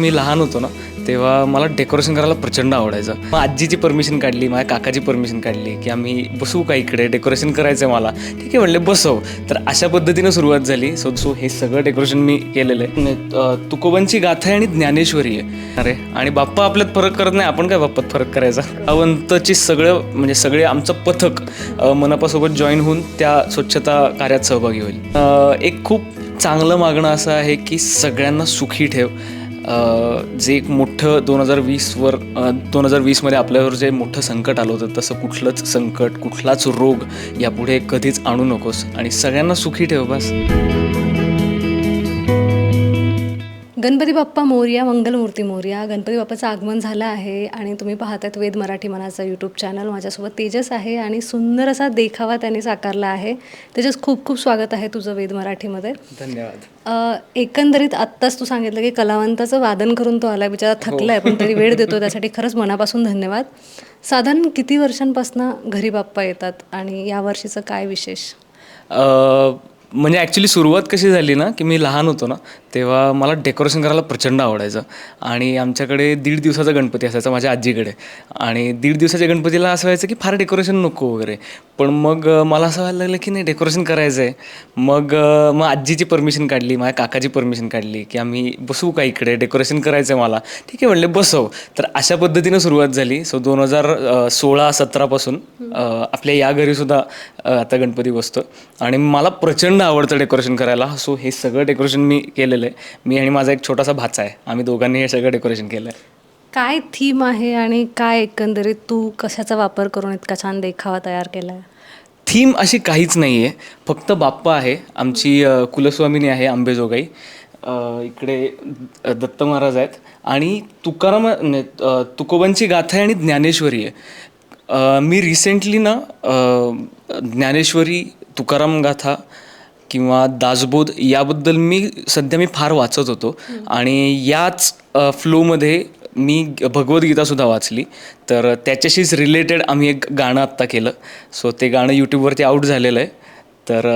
मी लहान होतो ना तेव्हा मला डेकोरेशन करायला प्रचंड आवडायचं. मग आजीची परमिशन काढली माझ्या काकाची परमिशन काढली की आम्ही बसू का इकडे? डेकोरेशन करायचं आहे मला. ठीक आहे म्हणले बसव. तर अशा पद्धतीनं सुरुवात झाली. सो सो हे सगळं डेकोरेशन मी केलेलं आहे. तुकोबांची गाथा आहे आणि ज्ञानेश्वरी आहे. अरे आणि बाप्पा आपल्यात फरक करत नाही. आपण काय बाप्पात फरक करायचा? अवंतची सगळं म्हणजे सगळे आमचं पथक मनापासोबत जॉईन होऊन त्या स्वच्छता कार्यात सहभागी होईल. एक खूप चांगलं मागणं असं आहे की सगळ्यांना सुखी ठेव. जे एक मोठं दोन हजार वीसवर दोन हजार वीसमध्ये आपल्यावर जे मोठं संकट आलं होतं तसं कुठलंच संकट कुठलाच रोग यापुढे कधीच आणू नकोस. आणि सगळ्यांना सुखी ठेव बस. गणपती बाप्पा मोर्या मंगलमूर्ती मोर्या गणपती बाप्पाचं आगमन झालं आहे आणि तुम्ही पाहतायत वेद मराठी मनाचा यूट्यूब चॅनल माझ्यासोबत तेजस आहे आणि सुंदर असा देखावा त्याने साकारला आहे. तेजस खूप खूप स्वागत आहे तुझं वेद मराठीमध्ये. धन्यवाद. एकंदरीत आत्ताच तू सांगितलं की कलावंताचं वादन करून तो आला बिचारा थकला आहे पण तरी वेळ देतो त्यासाठी खरंच मनापासून धन्यवाद. साधारण किती वर्षांपासून घरी बाप्पा येतात आणि यावर्षीचं काय विशेष? म्हणजे ॲक्च्युली सुरुवात कशी झाली ना की मी लहान होतो ना तेव्हा मला डेकोरेशन करायला प्रचंड आवडायचं. आणि आमच्याकडे दीड दिवसाचा गणपती असायचा माझ्या आजीकडे. आणि दीड दिवसाच्या गणपतीला असं व्हायचं की फार डेकोरेशन नको वगैरे. पण मग मला असं व्हायला लागलं की नाही डेकोरेशन करायचं आहे मग मग आजीची परमिशन काढली माझ्या काकाची परमिशन काढली की आम्ही बसू का इकडे? डेकोरेशन करायचं आहे मला. ठीक आहे म्हणले बसव. तर अशा पद्धतीनं सुरुवात झाली. सो दोन हजार सोळा सतरापासून आपल्या या घरीसुद्धा आता गणपती बसतो आणि मला प्रचंड आवडतं डेकोरेशन करायला. सो हे सगळं डेकोरेशन मी केलेलं आहे. मी आणि माझा एक छोटासा भाचा आहे. आम्ही दोघांनी हे सगळं डेकोरेशन केलं आहे काय थीम आहे आणि काय एकंदरीत तू कशाचा वापर करून इतका छान देखावा तयार केला आहे थीम अशी काहीच नाही आहे फक्त बाप्पा आहे. आमची अ, कुलस्वामिनी आहे आंबेजोगाई. अ, इकडे दत्त महाराज आहेत. आणि तुकाराम नाही, अ, तुकोबांची गाथा आहे आणि ज्ञानेश्वरी आहे. अ, मी रिसेंटली ना अ, ज्ञानेश्वरी तुकाराम गाथा किंवा दासबोध याबद्दल मी सध्या मी फार वाचत होतो. आणि याच फ्लोमध्ये मी भगवद्गीतासुद्धा वाचली. तर त्याच्याशीच रिलेटेड आम्ही एक गाणं आत्ता केलं. सो ते गाणं यूट्यूबवरती आऊट झालेलं आहे. तर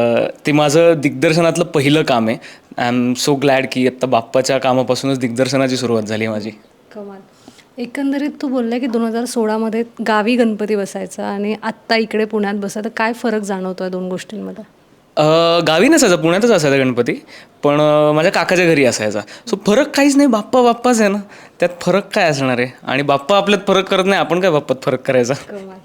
ते माझं दिग्दर्शनातलं पहिलं काम आहे. आय एम सो ग्लॅड की आत्ता बाप्पाच्या कामापासूनच दिग्दर्शनाची सुरुवात झाली आहे माझी. कमाल. एकंदरीत तू बोलला की दोन हजार सोळामध्ये गावी गणपती बसायचा आणि आत्ता इकडे पुण्यात बसायचं काय फरक जाणवतो आहे दोन गोष्टींमध्ये? गावी नसायचा पुण्यातच असायचा गणपती पण माझ्या काकाच्या घरी असायचा. सो फरक काहीच नाही बाप्पा बाप्पाच आहे ना त्यात फरक काय असणार आहे? आणि बाप्पा आपल्यात फरक करत नाही आपण काय बाप्पात फरक करायचा? कमाल.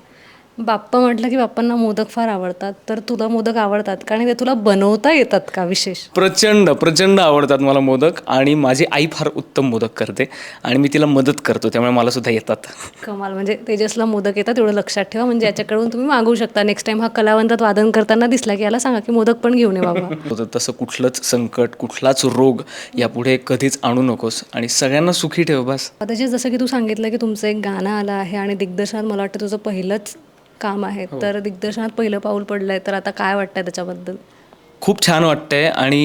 बाप्पा म्हटलं की बाप्पांना मोदक फार आवडतात तर तुला मोदक आवडतात का? आणि ते तुला बनवता येतात का विशेष? प्रचंड प्रचंड आवडतात मला मोदक आणि माझी आई फार उत्तम मोदक करते आणि मी तिला मदत करतो त्यामुळे मला सुद्धा येतात. कमाल म्हणजे तेजसला मोदक येतात एवढं लक्षात ठेवा म्हणजे याच्याकडून तुम्ही मागवू शकता. नेक्स्ट टाइम हा कलावंतात वादन करताना दिसला की याला सांगा की मोदक पण घेऊन ये बाबा. होतं तसं कुठलंच संकट कुठलाच रोग यापुढे कधीच आणू नकोस आणि सगळ्यांना सुखी ठेव बस. त्याचे जसं की तू सांगितलं की तुमचं एक गाणं आलं आहे आणि दिग्दर्शनात मला वाटतं तुझं पहिलंच काम आहे. तर दिग्दर्शनात पहिलं पाऊल पडलंय. तर आता काय वाटतंय त्याच्याबद्दल? खूप छान वाटतंय आणि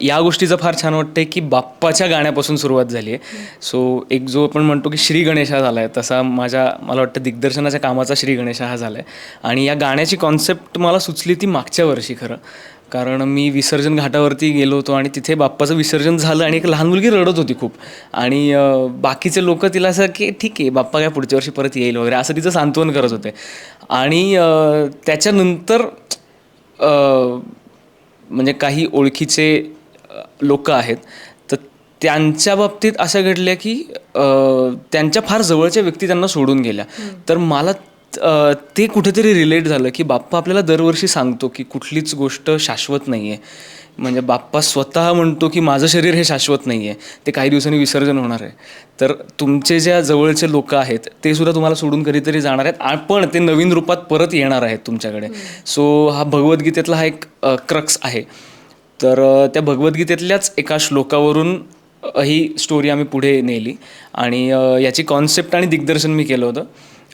या गोष्टीचं फार छान वाटतंय की बाप्पाच्या गाण्यापासून सुरुवात झाली आहे. सो एक जो आपण म्हणतो की श्री गणेश हा झाला आहे तसा माझ्या मला वाटतं दिग्दर्शनाच्या कामाचा श्री गणेश हा झाला आहे आणि या गाण्याची कॉन्सेप्ट मला सुचली ती मागच्या वर्षी खरं. कारण मी विसर्जन घाटावरती गेलो होतो आणि तिथे बाप्पाचं विसर्जन झालं आणि एक लहान मुलगी रडत होती खूप. आणि बाकीचे लोक तिला असं की ठीक आहे बाप्पा काय पुढच्या वर्षी परत येईल वगैरे असं तिचं सांत्वन करत होते. आणि त्याच्यानंतर म्हणजे काही ओळखीचे लोक आहेत. तर त्यांच्या बाबतीत असं घडलं की त्यांच्या फार जवळच्या व्यक्ती त्यांना सोडून गेल्या. तर मला ते कुठेतरी रिलेट झालं की बाप्पा आपल्याला दरवर्षी सांगतो की कुठलीच गोष्ट शाश्वत नाही आहे म्हणजे बाप्पा स्वतः म्हणतो की माझं शरीर हे शाश्वत नाही आहे ते काही दिवसांनी विसर्जन होणार आहे. तर तुमचे ज्या जवळचे लोक आहेत ते सुद्धा तुम्हाला सोडून कधीतरी जाणार आहेत. पण ते नवीन रूपात परत येणार आहेत तुमच्याकडे. सो हा भगवद्गीतेतला हा एक क्रक्स आहे. तर त्या भगवद्गीतेतल्याच एका श्लोकावरून ही स्टोरी आम्ही पुढे नेली. आणि याची कॉन्सेप्ट आणि दिग्दर्शन मी केलं होतं.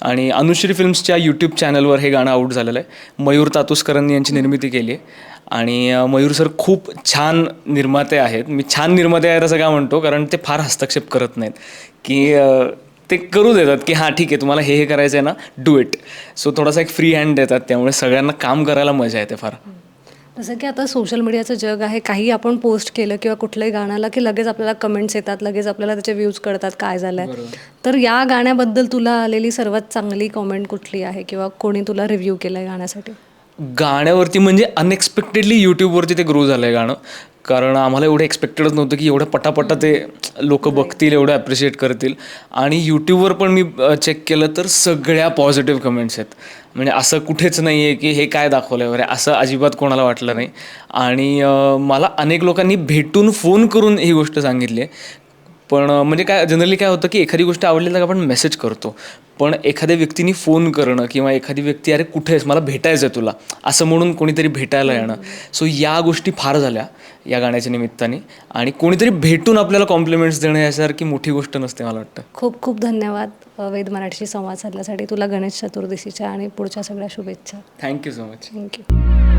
आणि अनुश्री फिल्म्सच्या यूट्यूब चॅनलवर हे गाणं आऊट झालेलं आहे. मयूर तातुसकरांनी यांची निर्मिती केली आहे. आणि मयूर सर खूप छान निर्माते आहेत. मी छान निर्माते आहेत असं का म्हणतो? कारण ते फार हस्तक्षेप करत नाहीत. की ते करू देतात की हां ठीक आहे तुम्हाला हे हे करायचं आहे ना डू इट सो थोडासा एक फ्री हँड देतात. त्यामुळे सगळ्यांना काम करायला मजा येते फार. जसं की आता सोशल मीडियाचं जग आहे काही आपण पोस्ट केलं किंवा कुठलंही गाणं आलं की लगेच आपल्याला कमेंट्स येतात लगेच आपल्याला त्याचे व्ह्यूज कळतात काय झालं आहे तर या गाण्याबद्दल तुला आलेली सर्वात चांगली कॉमेंट कुठली आहे? किंवा कोणी तुला रिव्ह्यू केलं आहे गाण्यासाठी? गाण्यावरती म्हणजे अनएक्सपेक्टेडली यूट्यूबवरती ते ग्रो झालं आहे गाणं. कारण आम्हाला एवढं एक्सपेक्टेडच नव्हतं की एवढं पटापटा ते लोक बघतील एवढं ॲप्रिशिएट करतील. आणि यूट्यूबवर पण मी चेक केलं तर सगळ्या पॉझिटिव्ह कमेंट्स आहेत. म्हणजे असं कुठेच नाही आहे की हे काय दाखवलं आहे वगैरे असं अजिबात कोणाला वाटलं नाही. आणि मला अनेक लोकांनी भेटून फोन करून ही गोष्ट सांगितली आहे. पण म्हणजे काय जनरली काय होतं की एखादी गोष्ट आवडली तर आपण मेसेज करतो. पण एखाद्या व्यक्तीने फोन करणं किंवा एखादी व्यक्ती अरे कुठे आहेस? मला भेटायचं आहे तुला. असं म्हणून कोणीतरी भेटायला येणं. सो या गोष्टी फार झाल्या या गाण्याच्या निमित्ताने. आणि कोणीतरी भेटून आपल्याला कॉम्प्लिमेंट्स देणं यासारखी मोठी गोष्ट नसते मला वाटतं. खूप खूप धन्यवाद वेद मराठीशी संवाद साधल्यासाठी. तुला गणेश चतुर्दशीच्या आणि पुढच्या सगळ्या शुभेच्छा. Thank you so much thank you